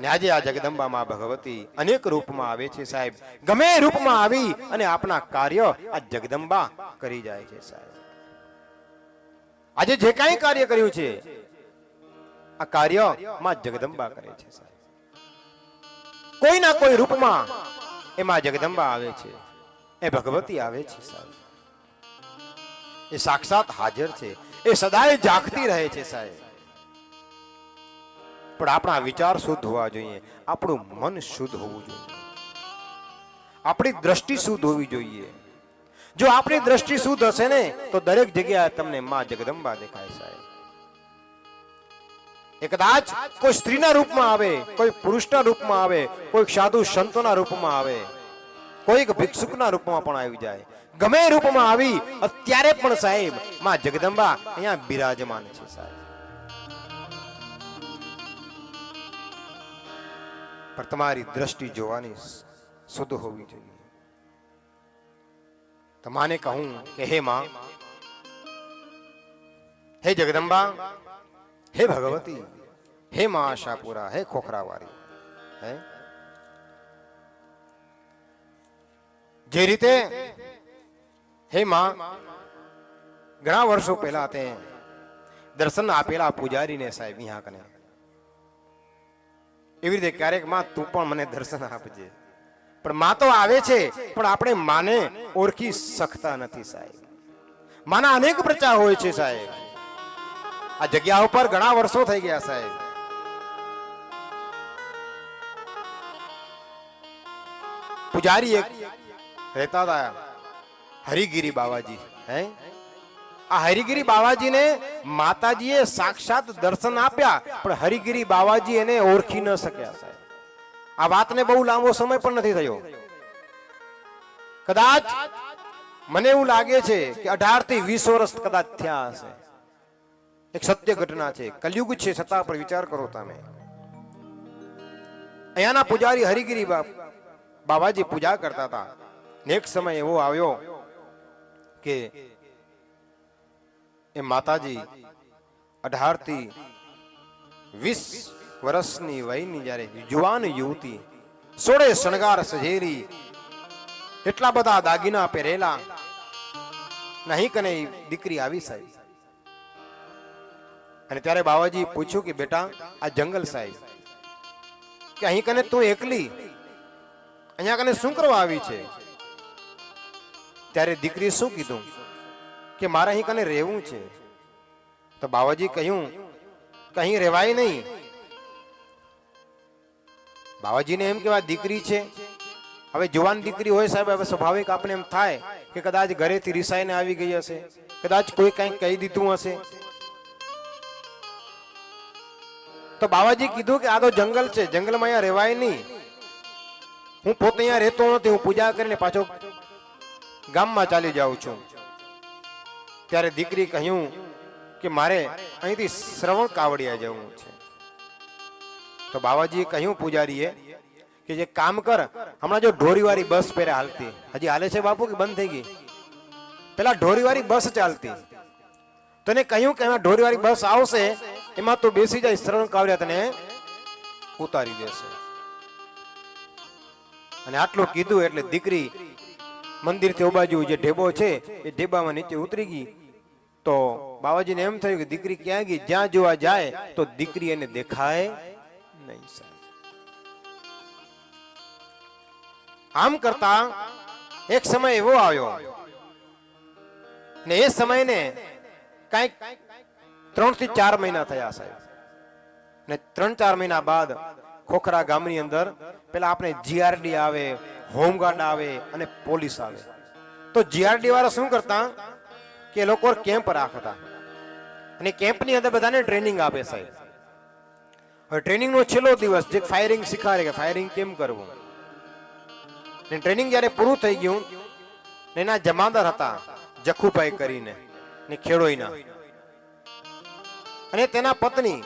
ને આજે આ જગદંબા માં ભગવતી અનેક રૂપમાં આવે છે સાહેબ. ગમે રૂપમાં આવી અને આપણા કાર્ય આ જગદંબા કરી જાય છે સાહેબ. આજે જે કાંઈ કાર્ય કર્યું છે, આ કાર્યમાં જગદંબા કરે છે સાહેબ. કોઈ ના કોઈ રૂપમાં એમાં જગદંબા આવે છે, એ ભગવતી આવે છે સાહેબ. એ સાક્ષાત હાજર છે, એ સદાય જાગતી રહે છે સાહેબ. પણ આપણા વિચાર શુદ્ધ હોવા જોઈએ. આપણું મન શુદ્ધ હોવું જોઈએ. આપણી દ્રષ્ટિ શુદ્ધ હોવી જોઈએ. જો આપણી દ્રષ્ટિ શુદ્ધ હશે ને, તો દરેક જગ્યાએ તમને માં જગદંબા દેખાય સાહેબ. એ કદાચ કોઈ સ્ત્રીના રૂપમાં આવે, કોઈ પુરુષના રૂપમાં આવે કોઈ સાધુ સંતોના રૂપમાં આવે, કોઈક ભિક્ષુકના રૂપમાં પણ આવી જાય. ગમે રૂપમાં આવી, અત્યારે પણ સાહેબમાં જગદંબા અહીંયા બિરાજમાન છે સાહેબ. પણ તમારી દ્રષ્ટિ જોવાની શુદ્ધ હોવી જોઈએ. તો માને કહું કે હે માં, હે જગદંબા, હે ભગવતી, હે માં આશાપુરા, હે ખોખરાવારી હે? જે રીતે હે માં, ઘણા વર્ષો પહેલા તે દર્શન આપેલા પૂજારીને સાહેબ અહીંયા કને એવી રીતે ક્યારેકમાં તું પણ મને દર્શન આપજે. પણ માં તો આવે છે, પણ આપણે માને ઓળખી શકતા નથી સાહેબ. માના અનેક પ્રચાર હોય છે સાહેબ. આ જગ્યા ઉપર ઘણા વર્ષો થઈ ગયા સાહેબ. પૂજારી એક રહેતા હતા, હરિગીરી બાવાજી, હે? આ હરિગીરી બાવાજીને માતાજીએ સાક્ષાત દર્શન આપ્યા, પણ હરિગીરી બાવાજી એને ઓળખી ન શક્યા સાહેબ. આ વાતને બહુ લાંબો સમય પણ નથી થયો. કદાચ મને એવું લાગે છે કે અઢારથી વીસ વર્ષ કદાચ થયા હશે. એક સત્ય ઘટના છે, કલયુગ છે, છતાં પર વિચાર કરો તમે. અહીંયાના પૂજારી હરિગીરી બાબાજી પૂજા કરતા હતા. નેક્સ્ટ સમય એવો આવ્યો કે એ માતાજી અઢારથી વીસ વર્ષની વયની જ્યારે જુવાન યુવતી સોળે શણગાર સજેરી એટલા બધા દાગીના પહેરેલા નહીં કને દીકરી આવી સાહેબ. અને ત્યારે બાવાજી પૂછ્યું કે બેટા, આ જંગલ સાહેબ, કે અહીં કને તું એકલી? અહીંયા કને શું કરવા આવી છે? ત્યારે દીકરી શું કીધું? કે મારે અહીં કને રહેવું છે. તો બાવાજી કહ્યું કે અહીં રહેવાય નહીં. બાવાજીને એમ કે દીકરી છે. હવે જુવાન દીકરી હોય સાહેબ, હવે સ્વાભાવિક આપણે એમ થાય કે કદાચ ઘરેથી રિસાઈને આવી ગઈ હશે, કદાચ કોઈ કંઈક કહી દીધું હશે. તો બાવાજી કીધું કે આ તો જંગલ છે, જંગલમાં અહીંયા રહેવાય નહીં. હું પોતે અહીંયા રહેતો નથી, હું પૂજા કરીને પાછો ગામમાં ચાલી જાઉં છું. ત્યારે દીકરી કહ્યું કે મારે અહીંથી શ્રવણ કાવડિયા જવું છે. તો બાવાજીએ કહ્યું પૂજારીએ કે જે કામ કર, હમણાં જો ઢોરીવાળી બસ પહેરે હાલતી. હજી હાલે છે બાપુ કે બંધ થઈ ગઈ? પેલા ઢોરીવાળી બસ ચાલતી. તને કહ્યું કે એમાં ઢોરીવાળી બસ આવશે, એમાં તું બેસી જાય, શ્રવણ કાવડિયા તને ઉતારી દેશે. અને આટલું કીધું એટલે દીકરી મંદિરથી બાજુ જે ઢેબો છે, એ ઢેબામાં નીચે ઉતરી ગઈ. તો બાવાજીને એમ થયું કે દીકરી ક્યાં ગઈ? જ્યાં જોવા જાય, તો દીકરી એને દેખાય નહીં આમ કરતા એક સમય એવો આવ્યો ને એ સમયને કંઈક ત્રણથી ચાર મહિના થયા સાહેબ. ને ત્રણ ચાર મહિના બાદ ખોખરા ગામની અંદર પેલા આપણે જીઆરડી આવે હોમગાર્ડ આવે અને પોલીસ આવે. તો જીઆરડી વાળા શું કરતા? કે લોકો કેમ્પ રાખતા. અને કેમ્પની અંદર બધાને ટ્રેનિંગ આપે સાહેબ. હવે ટ્રેનિંગનો છેલ્લો દિવસ જે ફાયરિંગ શીખાડે કે ફાયરિંગ કેમ કરવું? ને ટ્રેનિંગ જ્યારે પૂરું થઈ ગયું, ને એના જમાદાર હતા, જખુભાઈ કરીને, ને ખેડોઈના. અને તેના પત્ની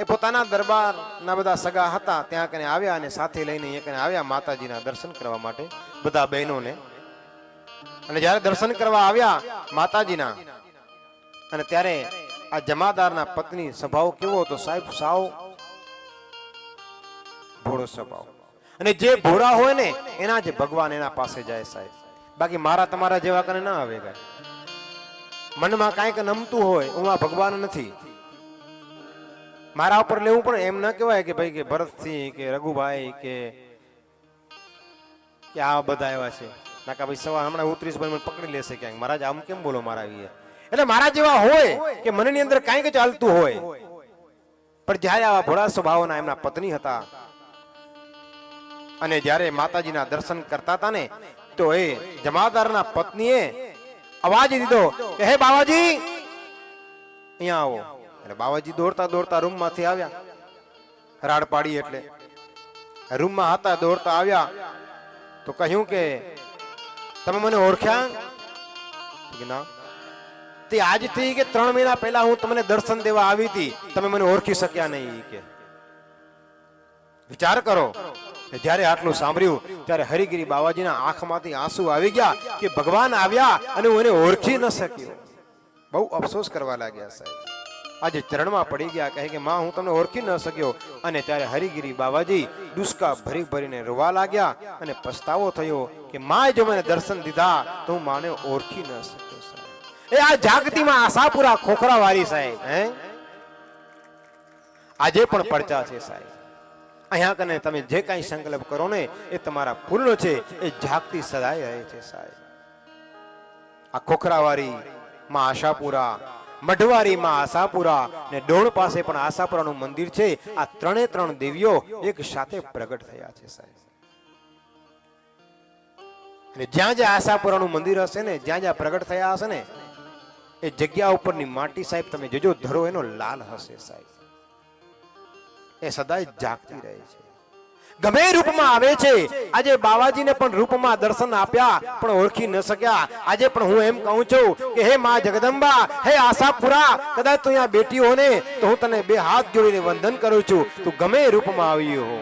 એ પોતાના દરબારના બધા સગા હતા, ત્યાં કને આવ્યા અને સાથે લઈને કને આવ્યા માતાજીના દર્શન કરવા માટે બધા બહેનોને. અને જ્યારે દર્શન કરવા આવ્યા માતાજીના, અને ત્યારે આ જમાદારના પત્ની સ્વભાવ કેવો હતો સાહેબ? સાવ ભોળો સ્વભાવ. અને જે ભોળા હોય ને, એના જ ભગવાન એના પાસે જાય સાહેબ. બાકી મારા તમારા જેવા કને ના આવે કાંઈ મનમાં કાંઈક નમતું હોય, હું આ ભગવાન નથી. મારા ઉપર લેવું પણ એમ ના કહેવાય કે ભાઈ કે ભરતસિંહ કે રઘુભાઈ કે કે આ બધા એવા છે. નાકા ભાઈ સવાર હમણાં ઉતરીસ ભાઈ મને પકડી લેશે ક્યાંક. મહારાજ, આમ કેમ બોલો મારા વિશે? એટલે મારા જેવા હોય કે મનની અંદર કાંઈક ચાલતું હોય. પણ જ્યારે આવા ભોળા સ્વભાવના એમના પત્ની હતા અને જ્યારે માતાજીના દર્શન કરતા હતા ને, તો એ જમાદારના પત્નીએ અવાજ દીધો કે, હે બાવાજી, અહીંયા આવો. એટલે બાવાજી દોડતા દોડતા રૂમમાંથી આવ્યા. રાડ પાડી એટલે રૂમમાં હતા, દોડતા આવ્યા. તો કહ્યું કે, તમે મને ઓળખ્યા? તે આજથી કે ત્રણ મહિના પહેલા હું તમને દર્શન દેવા આવી હતી. તમે મને ઓળખી શક્યા નહીં કે. વિચાર કરો. જ્યારે આટલું સાંભળ્યું, ત્યારે હરિગીરી બાવાજીના આંખમાંથી આંસુ આવી ગયા કે ભગવાન આવ્યા અને હું એને ઓળખી ન શક્યો. બહુ અફસોસ કરવા લાગ્યા સાહેબ. આજે ચરણમાં પડી ગયા, કહે કે, માં, હું તમને ઓળખી ન શક્યો. અને ત્યારે હરિગીરી બાવાજી દુષ્કા ભરી ભરીને રોવા લાગ્યા અને પસ્તાવો થયો કે, માએ જો મને દર્શન દીધા તો હું માને ઓળખી ન શક્યો એ આ જાગતિમાં આશાપુરા ખોખરા વારી સાહેબ, હે? આજે પણ પડચા છે, સાહેબ. અહીંયા કને તમે જે કાંઈ સંકલ્પ કરો ને, એ તમારા પૂર્ણ છે, એ જાગતી સદાય રહે છે, સાહેબ. આ ખોખરાવારી માં આશાપુરા મઢવારી માં આશાપુરા ને ડોળ પાસે પણ આશાપુરાનું મંદિર છે. આ ત્રણે ત્રણ દેવીઓ એક સાથે પ્રગટ થયા છે સાહેબ. અને જ્યાં જ્યાં આશાપુરાનું મંદિર હશે ને, જ્યાં જ્યાં પ્રગટ થયા હશે ને, એ જગ્યા ઉપરની માટી સાહેબ તમે જોજો, ધરો એનો લાલ હશે સાહેબ. એ સદાય જાગતી રહે છે. ગમે રૂપમાં આવે છે. આજે બાવાજીને પણ રૂપમાં દર્શન આપ્યા, પણ ઓળખી ન શક્યા. આજે પણ હું એમ કહું છું કે, હે માં જગદંબા, હે આશાપુરા, કદાચ તું અહીંયા બેઠી હો ને, તો હું તને બે હાથ જોડીને વંદન કરું છું. તું ગમે રૂપમાં આવી હો.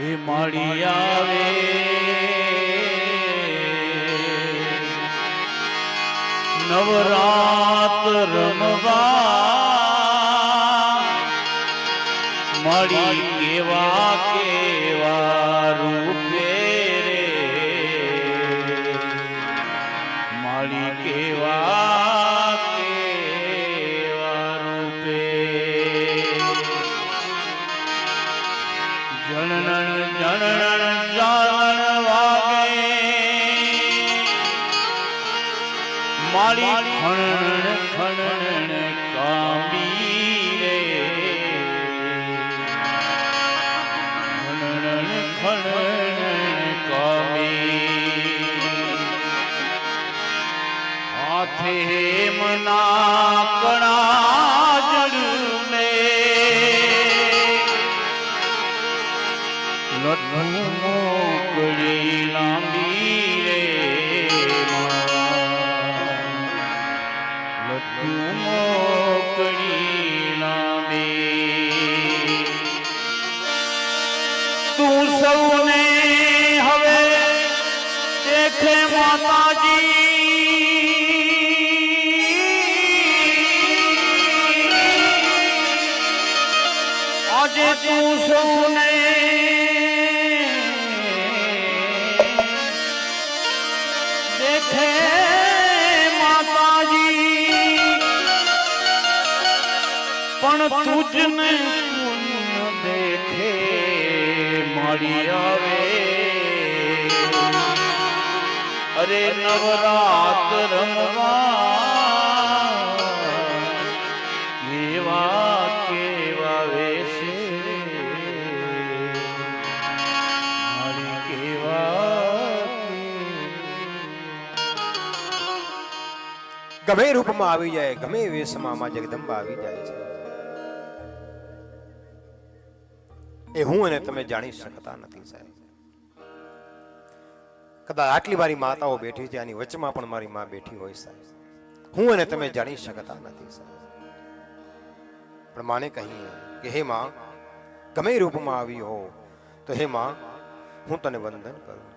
એ માળી આવે. નવરાત રમવા મારી ખણણ ખણણ કામી રે ખણણ ખણણ કામી હાથે મના કણા જડુને લઠ્ઠું મોકળી લાંબી રે. પણ તુજને દેખે મળી આવે. અરે નવરાત રમવા કેવા કેવા વેશે. મારી કેવા ગમે રૂપમાં આવી જાય, ગમે વેશમાં જગદંબા આવી જાય છે. એ હું અને તમે જાણી શકતા નથી સાહેબ. કદાચ આટલી મારી માતાઓ બેઠી છે, આની વચમાં પણ મારી માં બેઠી હોય સાહેબ. હું અને તમે જાણી શકતા નથી સાહેબ. પણ માને કહીએ કે હે માં, ગમે રૂપમાં આવી હો તો હે માં, હું તને વંદન કરું